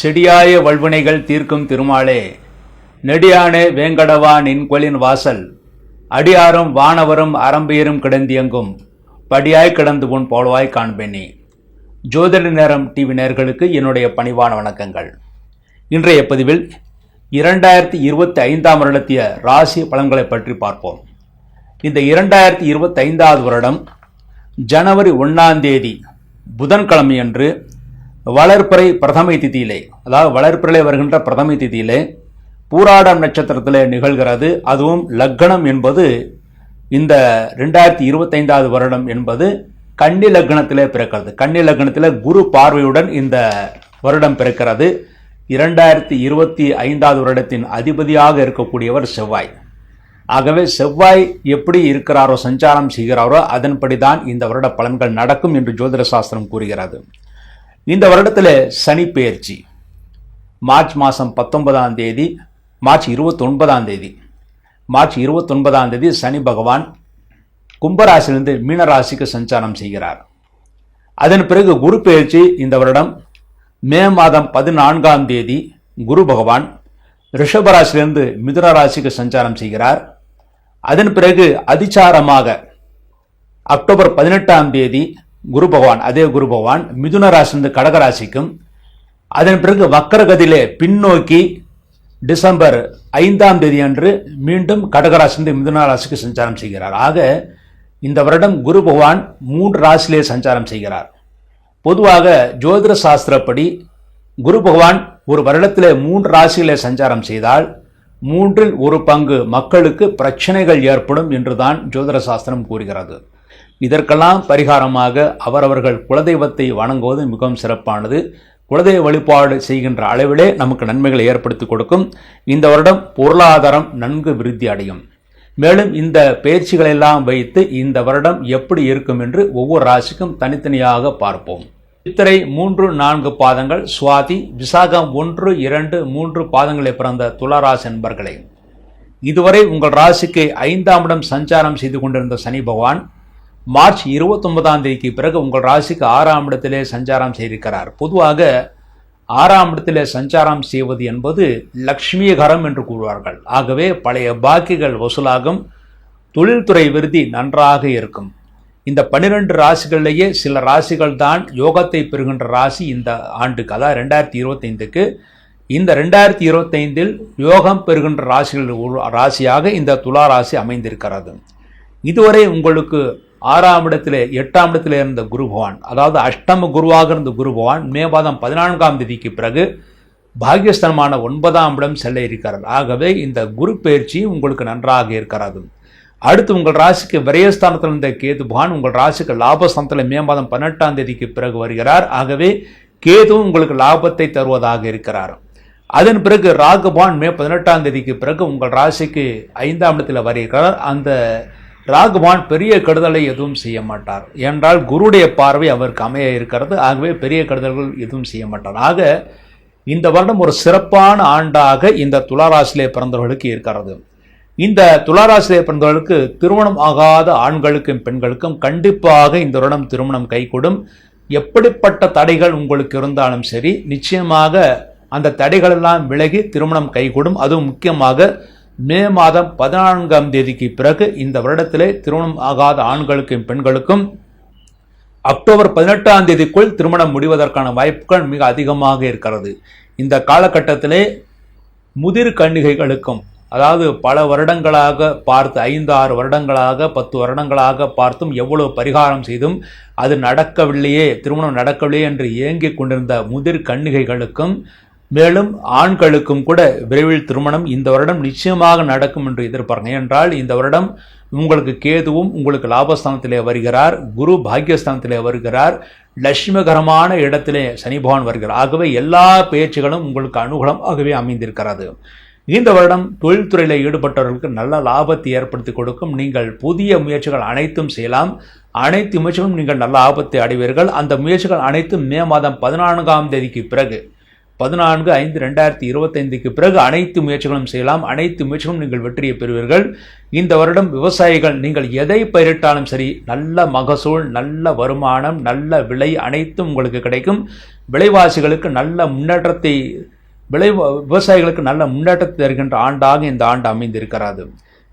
செடியாய வல்வினைகள் தீர்க்கும் திருமாலே. நெடியானே வேங்கடவா நின்கொலின் வாசல். அடியாரும் வானவரும் அரம்பியரும் கிடந்தியங்கும். படியாய் கிடந்து உன் போலவாய் காண்பேனே. ஜோதிட நேரம் டிவி நேர்களுக்கு என்னுடைய பணிவான வணக்கங்கள். இன்றைய பதிவில் இரண்டாயிரத்தி இருபத்தி ஐந்தாம் வருடத்திய ராசி பலன்களை பற்றி பார்ப்போம். இந்த இரண்டாயிரத்தி இருபத்தி ஐந்தாவது வருடம் ஜனவரி ஒன்றாம் தேதி புதன்கிழமையன்று வளர்ப்பிறை பிரதமை திதியிலே அதாவது வளர்ப்பிறை வருகின்ற பிரதமை திதியிலே பூராடம் நட்சத்திரத்தில் நிகழ்கிறது. அதுவும் லக்னம் என்பது இந்த ரெண்டாயிரத்தி இருபத்தைந்தாவது வருடம் என்பது கன்னி லக்னத்திலே பிறக்கிறது. கன்னி லக்னத்தில் குரு பார்வையுடன் இந்த வருடம் பிறக்கிறது. இரண்டாயிரத்தி இருபத்தி ஐந்தாவது வருடத்தின் அதிபதியாக இருக்கக்கூடியவர் செவ்வாய். ஆகவே செவ்வாய் எப்படி இருக்கிறாரோ சஞ்சாரம் செய்கிறாரோ அதன்படி தான் இந்த வருட பலன்கள் நடக்கும் என்று ஜோதிட சாஸ்திரம் கூறுகிறது. இந்த வருடத்தில் சனி பெயர்ச்சி. மார்ச் மாதம் பத்தொன்பதாம் தேதி மார்ச் இருபத்தொன்பதாம் தேதி. மார்ச் இருபத்தொன்பதாம் தேதி சனி பகவான் கும்பராசிலிருந்து மீனராசிக்கு சஞ்சாரம் செய்கிறார். அதன் பிறகு குரு பெயர்ச்சி இந்த வருடம். மே மாதம் பதினான்காம் தேதி குரு பகவான் ரிஷபராசிலிருந்து மிதுன ராசிக்கு சஞ்சாரம் செய்கிறார். அதன் பிறகு அதிச்சாரமாக அக்டோபர் பதினெட்டாம் தேதி குரு பகவான் அதே குரு பகவான் மிதுன ராசிலிருந்து கடகராசிக்கும் அதன் பிறகு வக்கரகதியிலே பின்னோக்கி டிசம்பர் ஐந்தாம் தேதி அன்று மீண்டும் கடகராசிலிருந்து மிதுன ராசிக்கு சஞ்சாரம் செய்கிறார். ஆக இந்த வருடம் குரு பகவான் மூன்று ராசியிலே சஞ்சாரம் செய்கிறார். பொதுவாக ஜோதிட சாஸ்திரப்படி குரு பகவான் ஒரு வருடத்திலே மூன்று ராசியிலே சஞ்சாரம் செய்தால் மூன்றில் ஒரு பங்கு மக்களுக்கு பிரச்சனைகள் ஏற்படும் என்றுதான் ஜோதிட சாஸ்திரம் கூறுகிறது. இதற்கெல்லாம் பரிகாரமாக அவரவர்கள் குலதெய்வத்தை வணங்குவது மிகவும் சிறப்பானது. குலதெய்வ வழிபாடு செய்கின்ற அளவிலே நமக்கு நன்மைகளை ஏற்படுத்தி கொடுக்கும். இந்த வருடம் பொருளாதாரம் நன்கு விருத்தி அடையும். மேலும் இந்த பயிற்சிகளெல்லாம் வைத்து இந்த வருடம் எப்படி இருக்கும் என்று ஒவ்வொரு ராசிக்கும் தனித்தனியாக பார்ப்போம். சித்திரை மூன்று நான்கு பாதங்கள் சுவாதி விசாகம் ஒன்று இரண்டு மூன்று பாதங்களை பிறந்த துளாராசி என்பர்களே இதுவரை உங்கள் ராசிக்கு ஐந்தாம் இடம் சஞ்சாரம் செய்து கொண்டிருந்த சனி பகவான் மார்ச் இருபத்தொன்பதாம் தேதிக்கு பிறகு உங்கள் ராசிக்கு ஆறாம் இடத்திலே சஞ்சாரம் செய்திருக்கிறார். பொதுவாக ஆறாம் இடத்திலே சஞ்சாரம் செய்வது என்பது லக்ஷ்மீகரம் என்று கூறுவார்கள். ஆகவே பழைய பாக்கிகள் வசூலாகும். தொழில்துறை விருதி நன்றாக இருக்கும். இந்த பன்னிரெண்டு ராசிகள்லேயே சில ராசிகள் தான் யோகத்தை பெறுகின்ற ராசி இந்த ஆண்டுக்கு அதாவது ரெண்டாயிரத்தி இருபத்தைந்துக்கு. இந்த ரெண்டாயிரத்தி இருபத்தைந்தில் யோகம் பெறுகின்ற ராசிகள் ராசியாக இந்த துலா ராசி அமைந்திருக்கிறது. இதுவரை உங்களுக்கு ஆறாம் இடத்திலே எட்டாம் இடத்திலே இருந்த குரு பகவான் அதாவது அஷ்டம குருவாக இருந்த குரு பகவான் மே மாதம் பதினான்காம் தேதிக்கு பிறகு பாகியஸ்தனமான ஒன்பதாம் இடம் செல்ல இருக்கிறார். ஆகவே இந்த குரு பயிற்சி உங்களுக்கு நன்றாக இருக்கிறது. அடுத்து உங்கள் ராசிக்கு விரயஸ்தானத்தில் இருந்த கேது பகவான் உங்கள் ராசிக்கு லாபஸ்தானத்தில் மே மாதம் பதினெட்டாம் தேதிக்கு பிறகு வருகிறார். ஆகவே கேதுவும் உங்களுக்கு லாபத்தை தருவதாக இருக்கிறார். அதன் பிறகு ராகுபான் மே பதினெட்டாம் தேதிக்கு பிறகு உங்கள் ராசிக்கு ஐந்தாம் இடத்தில் வருகிறார். அந்த ராகுவான் பெரிய கெடுதலை எதுவும் செய்ய மாட்டார். என்றால் குருடைய பார்வை அவருக்கு அமைய இருக்கிறது. ஆகவே பெரிய கெடுதல்கள் எதுவும் செய்ய மாட்டார். ஆக இந்த வருடம் ஒரு சிறப்பான ஆண்டாக இந்த துளாராசிலே பிறந்தவர்களுக்கு இருக்கிறது. இந்த துளாராசிலே பிறந்தவர்களுக்கு திருமணம் ஆகாத ஆண்களுக்கும் பெண்களுக்கும் கண்டிப்பாக இந்த வருடம் திருமணம் கைகூடும். எப்படிப்பட்ட தடைகள் உங்களுக்கு இருந்தாலும் சரி நிச்சயமாக அந்த தடைகளெல்லாம் விலகி திருமணம் கைகூடும். அதுவும் முக்கியமாக மே மாதம் பதினான்காம் தேதிக்கு பிறகு இந்த வருடத்திலே திருமணம் ஆகாத ஆண்களுக்கும் பெண்களுக்கும் அக்டோபர் பதினெட்டாம் தேதிக்குள் திருமணம் முடிவதற்கான வாய்ப்புகள் மிக அதிகமாக இருக்கிறது. இந்த காலகட்டத்திலே முதிர் கன்னிகைகளுக்கும் அதாவது பல வருடங்களாக பார்த்து ஐந்து ஆறு வருடங்களாக பத்து வருடங்களாக பார்த்தும் எவ்வளவு பரிகாரம் செய்தும் அது நடக்கவில்லையே திருமணம் நடக்கவில்லையே என்று ஏங்கிக் கொண்டிருந்த முதிர் கன்னிகைகளுக்கும் மேலும் ஆண்களுக்கும் கூட விரைவில் திருமணம் இந்த வருடம் நிச்சயமாக நடக்கும் என்று எதிர்பார்க்க என்றால் இந்த வருடம் உங்களுக்கு கேதுவும் உங்களுக்கு லாபஸ்தானத்திலே வருகிறார் குரு பாக்யஸ்தானத்திலே வருகிறார் லட்சுமகரமான இடத்திலே சனி பகவான் வருகிறார். ஆகவே எல்லா பேச்சுகளும் உங்களுக்கு அனுகூலமாகவே அமைந்திருக்கிறது. இந்த வருடம் தொழில்துறையில் ஈடுபட்டவர்களுக்கு நல்ல லாபத்தை ஏற்படுத்தி கொடுக்கும். நீங்கள் புதிய முயற்சிகள் அனைத்தும் செய்யலாம். அனைத்து முயற்சிகளும் நீங்கள் நல்ல ஆபத்தை அடைவீர்கள். அந்த முயற்சிகள் அனைத்தும் மே மாதம் பதினான்காம் தேதிக்கு பிறகு. பதினான்கு ஐந்து ரெண்டாயிரத்தி இருபத்தைந்துக்கு பிறகு அனைத்து முயற்சிகளும் செய்யலாம். அனைத்து முயற்சிகளும் நீங்கள் வெற்றியை பெறுவீர்கள். இந்த வருடம் விவசாயிகள் நீங்கள் எதை பயிரிட்டாலும் சரி நல்ல மகசூல் நல்ல வருமானம் நல்ல விலை அனைத்தும் உங்களுக்கு கிடைக்கும். விலைவாசிகளுக்கு நல்ல முன்னேற்றத்தை விளை விவசாயிகளுக்கு நல்ல முன்னேற்றத்தை தருகின்ற ஆண்டாக இந்த ஆண்டு அமைந்திருக்கிறது.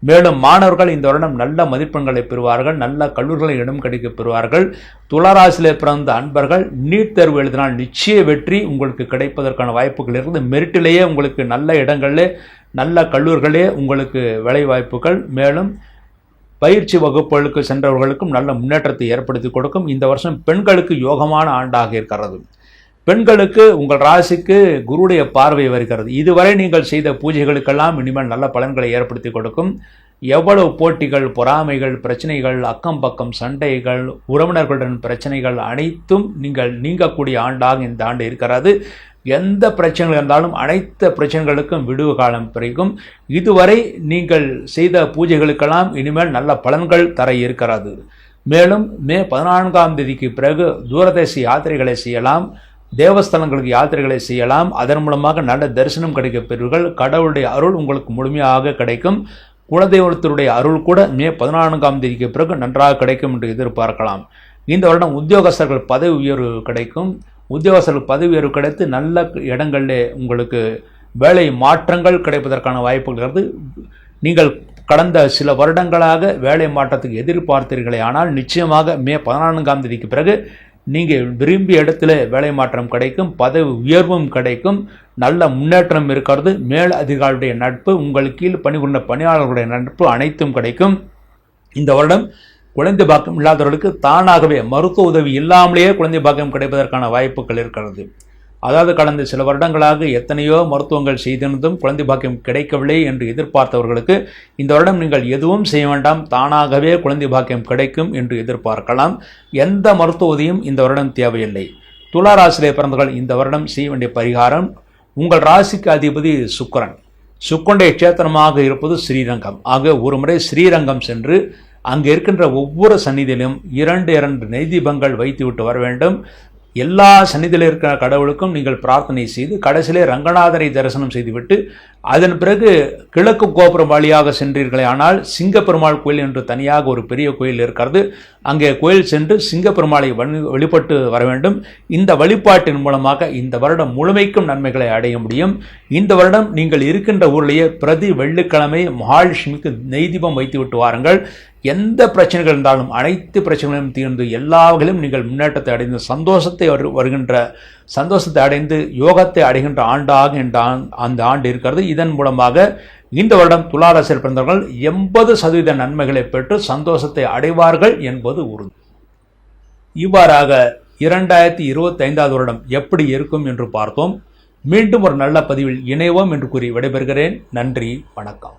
மேலும் மாணவர்கள் இந்த வருடம் நல்ல மதிப்பெண்களை பெறுவார்கள் நல்ல கல்லூரிகளை இடம் கிடைக்க பெறுவார்கள். துளராசிலே பிறந்த அன்பர்கள் நீட் தேர்வு எழுதினால் நிச்சய வெற்றி உங்களுக்கு கிடைப்பதற்கான வாய்ப்புகள் இருந்து மெரிட்டிலேயே உங்களுக்கு நல்ல இடங்களிலே நல்ல கல்லூரிகளே உங்களுக்கு வேலை வாய்ப்புகள் மேலும் பயிற்சி வகுப்புகளுக்கு சென்றவர்களுக்கும் நல்ல முன்னேற்றத்தை ஏற்படுத்தி கொடுக்கும். இந்த வருஷம் பெண்களுக்கு யோகமான ஆண்டாக இருக்கிறது. பெண்களுக்கு உங்கள் ராசிக்கு குருடைய பார்வை வருகிறது. இதுவரை நீங்கள் செய்த பூஜைகளுக்கெல்லாம் இனிமேல் நல்ல பலன்களை ஏற்படுத்தி கொடுக்கும். எவ்வளவு போட்டிகள் பொறாமைகள் பிரச்சனைகள் அக்கம் பக்கம் சண்டைகள் உறவினர்களுடன் பிரச்சனைகள் அனைத்தும் நீங்கள் நீங்கக்கூடிய ஆண்டாக இந்த ஆண்டு இருக்கிறது. எந்த பிரச்சனைகள் இருந்தாலும் அனைத்து பிரச்சனைகளுக்கும் விடுவு காலம் பிறகும் இதுவரை நீங்கள் செய்த பூஜைகளுக்கெல்லாம் இனிமேல் நல்ல பலன்கள் தர இருக்கிறது. மேலும் மே பதினான்காம் தேதிக்கு பிறகு தூரதேசி யாத்திரைகளை செய்யலாம். தேவஸ்தலங்களுக்கு யாத்திரைகளை செய்யலாம். அதன் மூலமாக நல்ல தரிசனம் கிடைக்கப்பெறுவீர்கள் கடவுளுடைய அருள் உங்களுக்கு முழுமையாக கிடைக்கும். குலதெய்வத்தினுடைய அருள் கூட மே பதினான்காம் தேதிக்கு பிறகு நன்றாக கிடைக்கும் என்று எதிர்பார்க்கலாம். இந்த வருடம் உத்தியோகஸ்தர்கள் பதவி உயர்வு கிடைக்கும். உத்தியோகஸ்தர்கள் பதவி உயர்வு கிடைத்து நல்ல இடங்களிலே உங்களுக்கு வேலை மாற்றங்கள் கிடைப்பதற்கான வாய்ப்புகள் இருக்கிறது நீங்கள் கடந்த சில வருடங்களாக வேலை மாற்றத்துக்கு எதிர்பார்த்தீர்களே ஆனால் நிச்சயமாக மே பதினான்காம் தேதிக்கு பிறகு நீங்கள் விரும்பிய இடத்துல வேலை மாற்றம் கிடைக்கும் பதவி உயர்வும் கிடைக்கும் நல்ல முன்னேற்றம் இருக்கிறது மேல் அதிகாரியுடைய நட்பு உங்கள் கீழ் பணிபுரிந்த பணியாளர்களுடைய நட்பு அனைத்தும் கிடைக்கும். இந்த வருடம் குழந்தை பாக்கியம் இல்லாதவர்களுக்கு தானாகவே மருத்துவ உதவி இல்லாமலேயே குழந்தை பாக்கியம் கிடைப்பதற்கான வாய்ப்புகள் இருக்கிறது. அதாவது கடந்த சில வருடங்களாக எத்தனையோ மருத்துவங்கள் செய்திருந்தும் குழந்தை பாக்கியம் கிடைக்கவில்லை என்று எதிர்பார்த்தவர்களுக்கு இந்த வருடம் நீங்கள் எதுவும் செய்ய வேண்டாம் தானாகவே குழந்தை பாக்கியம் கிடைக்கும் என்று எதிர்பார்க்கலாம். எந்த மருத்துவ உதவியும் இந்த வருடம் தேவையில்லை. துளா ராசியிலே பிறந்தவர்கள் இந்த வருடம் செய்ய வேண்டிய பரிகாரம் உங்கள் ராசிக்கு அதிபதி சுக்கரன். சுக்கொண்டை கஷேத்திரமாக இருப்பது ஸ்ரீரங்கம். ஆக ஒரு முறை ஸ்ரீரங்கம் சென்று அங்கே இருக்கின்ற ஒவ்வொரு சந்நிதியிலும் இரண்டு இரண்டு நெய்தீபங்கள் வைத்துவிட்டு வர வேண்டும். எல்லா சன்னிதியில் இருக்கிற கடவுளுக்கும் நீங்கள் பிரார்த்தனை செய்து கடைசியிலே ரங்கநாதரை தரிசனம் செய்துவிட்டு அதன் பிறகு கிழக்கு கோபுரம் வழியாக சென்றீர்களே ஆனால் சிங்கப்பெருமாள் கோயில் என்று தனியாக ஒரு பெரிய கோயில் இருக்கிறது. அங்கே கோயில் சென்று சிங்கப்பெருமாளை வழிபட்டு வர வேண்டும். இந்த வழிபாட்டின் மூலமாக இந்த வருடம் முழுமைக்கும் நன்மைகளை அடைய முடியும். இந்த வருடம் நீங்கள் இருக்கின்ற ஊரிலேயே பிரதி வெள்ளிக்கிழமை மகாலட்சுமிக்கு நெய்தீபம் வைத்துவிட்டு வாருங்கள். எந்த பிரச்சனைகள் இருந்தாலும் அனைத்து பிரச்சனைகளையும் தீர்ந்து எல்லா வகையிலும் நீங்கள் முன்னேற்றத்தை அடைந்து சந்தோஷத்தை வருகின்ற சந்தோஷத்தை அடைந்து யோகத்தை அடைகின்ற ஆண்டாக இந்த அந்த ஆண்டு இருக்கிறது. இதன் மூலமாக இந்த வருடம் துளாரசில் பிறந்தவர்கள் எண்பது சதவீத நன்மைகளை பெற்று சந்தோஷத்தை அடைவார்கள் என்பது உறுதி. இவ்வாறாக இரண்டாயிரத்தி இருபத்தி ஐந்தாவது வருடம் எப்படி இருக்கும் என்று பார்த்தோம். மீண்டும் ஒரு நல்ல பதிவில் இணைவோம் என்று கூறி விடைபெறுகிறேன். நன்றி வணக்கம்.